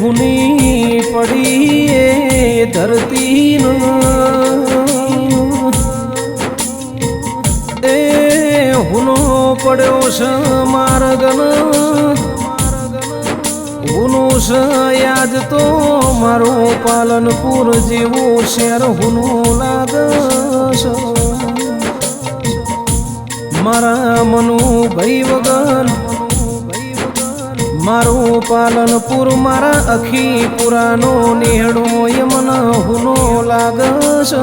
હુની પડી એ ધરતીનો. એ હુનો પડ્યો છે માર્ગન. હુનું છે યાદ તો મારું પાલનપુર જેવું શેર હુનું લાગશે. મારા મનુ ભાઈ વગર મારું પાલનપુર મારા અખી પુરાનો નેહડો યમન હુનો લાગશ.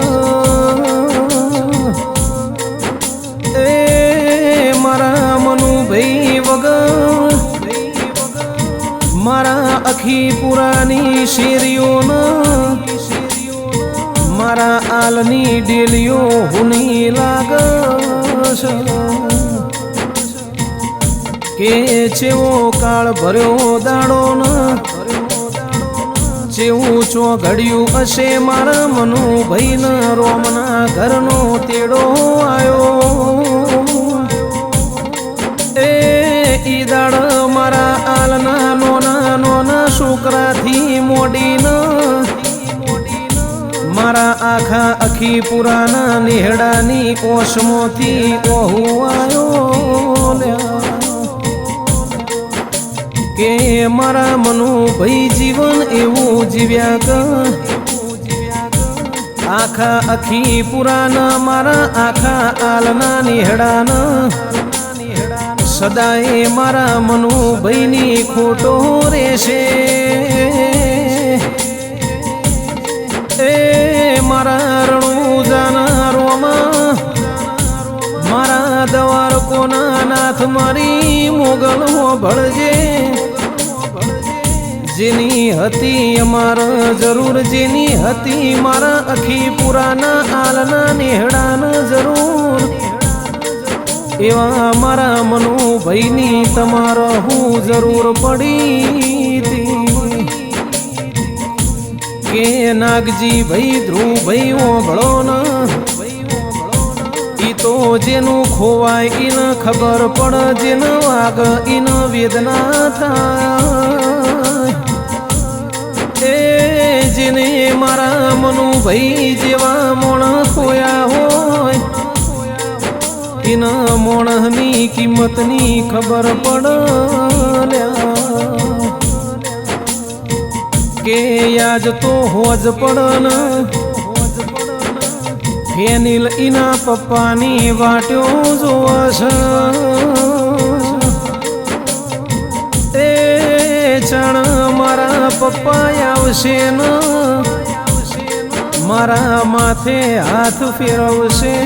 એ મારા મનુ ભાઈ વગર, મારા અખી પુરાની શેરીઓના મારા આલની ડેલીઓ હુની લાગશ. કે છેવો કાળ ભર્યો દાડો ન ચેવું ચો ઘડ્યું હશે મારા મનુ ભાઈ ન રોમના ઘરનો તેડો આવ્યો એ દાડ મારા આલના નોના નોના છોકરાથી ન મારા આખા આખી પુરાના નેહડાની કોશમોથી ઓહુ આવ્યો મારા મનુ ભાઈ જીવન એવું જીવ્યા કર આખા આખી પુરાના મારા આખા આલના નિહડાના. સદાય મારા મનુ ભાઈની ખોટો રહેશે. એ મારા રણુ જાનારોમાં, મારા દવાર કોના નાથ મારી મોગલો ભળજે. જેની હતી અમાર, જરૂર જેની હતી મારા અખી પુરાના આલના નેહડાના જરૂર. એવા મારા મનુ ભાઈની તમારો હું જરૂર પડી કે નાગજી ભાઈ ધ્રુવ ભાઈ ઓભળો ના તો જેનું ખોવાય ઇન ખબર પડ જેન વાગ ઇન વેદના થાય. એ જેને મારા મનુ ભાઈ જેવા મોણ ખોયા હોય ઇન મોણની કિંમતની ખબર પડ કે યાદ તો હોજ પડન ફેનિલ ઇના પપ્પાની વાટ્યો જોવશ એ ચણ મારા પપ્પા આવશે ન. મારા માથે હાથ ફેરવશે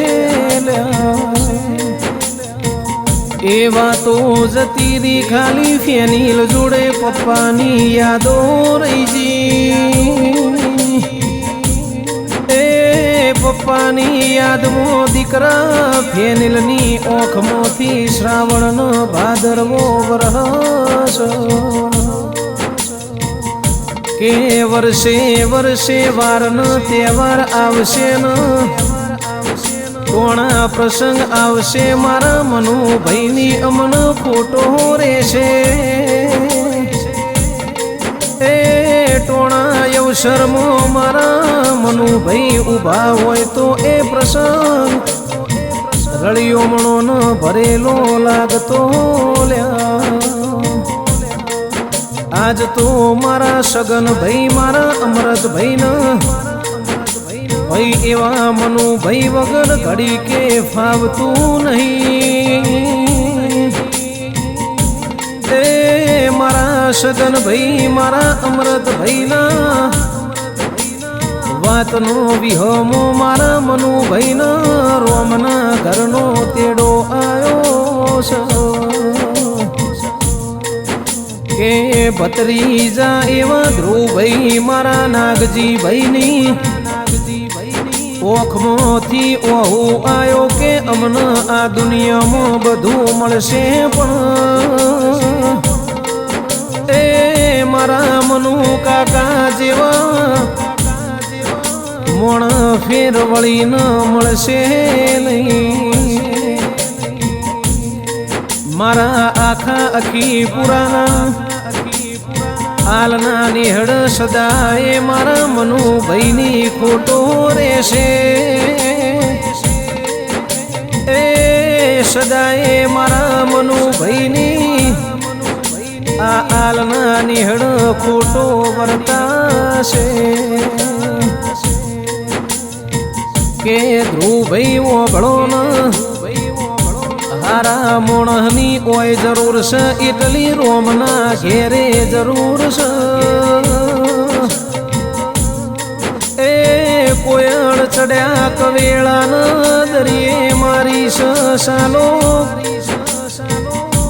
એ વાતો જતી રી ખાલી ફેનિલ જોડે પપ્પાની યાદો રહી જી. પપ્પાની યાદમાં દીકરા ફેનિલની ઓખમાંથી શ્રાવણનો ભાદરવો વરસ. કે વર્ષે વર્ષે વારનો તહેવાર આવશે ન. કોણા પ્રસંગ આવશે મારા મનુ ભાઈની અમન ફોટો રહેશે. એ ટોણા અવસરમો મારા મનુ ભાઈ ઊભા હોય તો એ પ્રસંગ. રળિયો મણો ન ભરેલો લાગતો લ્યા. આજ તો મારા સગન ભાઈ મારા અમરત ભાઈ ના ભાઈ એવા મનુ ભાઈ વગર ઘડી કે ફાવતું નહીં. એ મારા સગન ભાઈ મારા અમૃત ભાઈના વાતનો વિહમો મારા મનુ ભાઈના રોમના ઘરનો તેડો આવ્યો છે. કે ભત્રીજા એવા ધ્રુવભાઈ, મારા નાગજી ભાઈની ઓખમાંથી ઓહુ આયો કે અમને આ દુનિયામાં બધું મળશે પણ એ મારા મનુ કાકા જેવા મોણ ફેર વળી ન મળશે નહીં. મારા આખા અખી પુરાના આલના નિહળ સદાય મારા મનુ ભાઈની ખોટો રહેશે. એ સદાય મારા મનુ ભાઈની આ આલના નિહળ ખોટો વર્તાશે. કે ધ્રુવભાઈ ઓભળો ન હારા મોણની ઓય જરૂર છે એટલી રોમના ઘેરે જરૂર છે. એ કોયળ ચડ્યા કવેળાન દરિયે મારી સાલો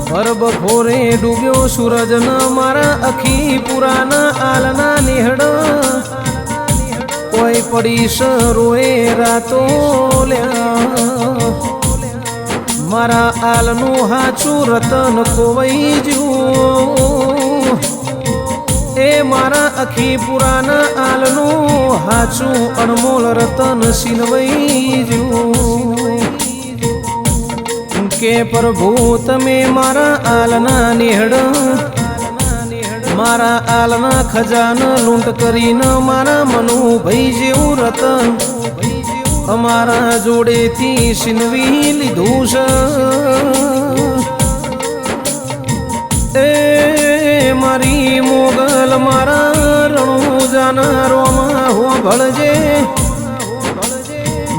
પરબ ફોરે ડૂબ્યો સૂરજ ન મારા અખી પુરાના આલના નિહડ. કોઈ પડી સરોએ રાતો લ્યા. મારા આલનું હાચું રતન ખોવાઈ જ્યું. એ મારા અખી પુરાના આલનું હાચું અણમોલ રતન સિનવઈ જ્યું. કે પ્રભુ તમે મારા આલના નિહડ, મારા આલના ખજાન લૂંટ કરીને મારા મનુ ભાઈ જેવું રતન અમારા જોડેથી સિનવી લીધું છે. એ મારી મોગલ, મારા રણુ જાનારોમાં હો ભળજે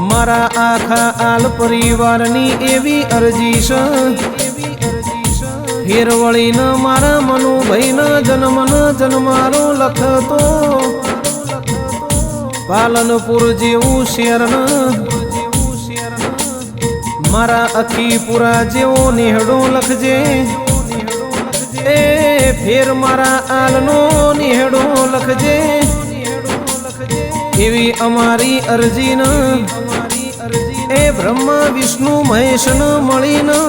મારા આખા આલ પરિવારની એવી અરજી છે. ફેરવળીને મારા મનુ ભાઈના જન્મન જન્મારો લખતો પાલનપુર જેવું શેર મારા અખીપુરા જેવો નિહડો લખજે. એ ફેર મારા આલનો નિહડો લખજે. એવી અમારી અરજી ન. એ બ્રહ્મા, વિષ્ણુ, મહેશ ન મળીને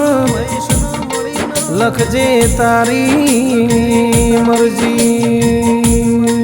લખજે તારી મરજી.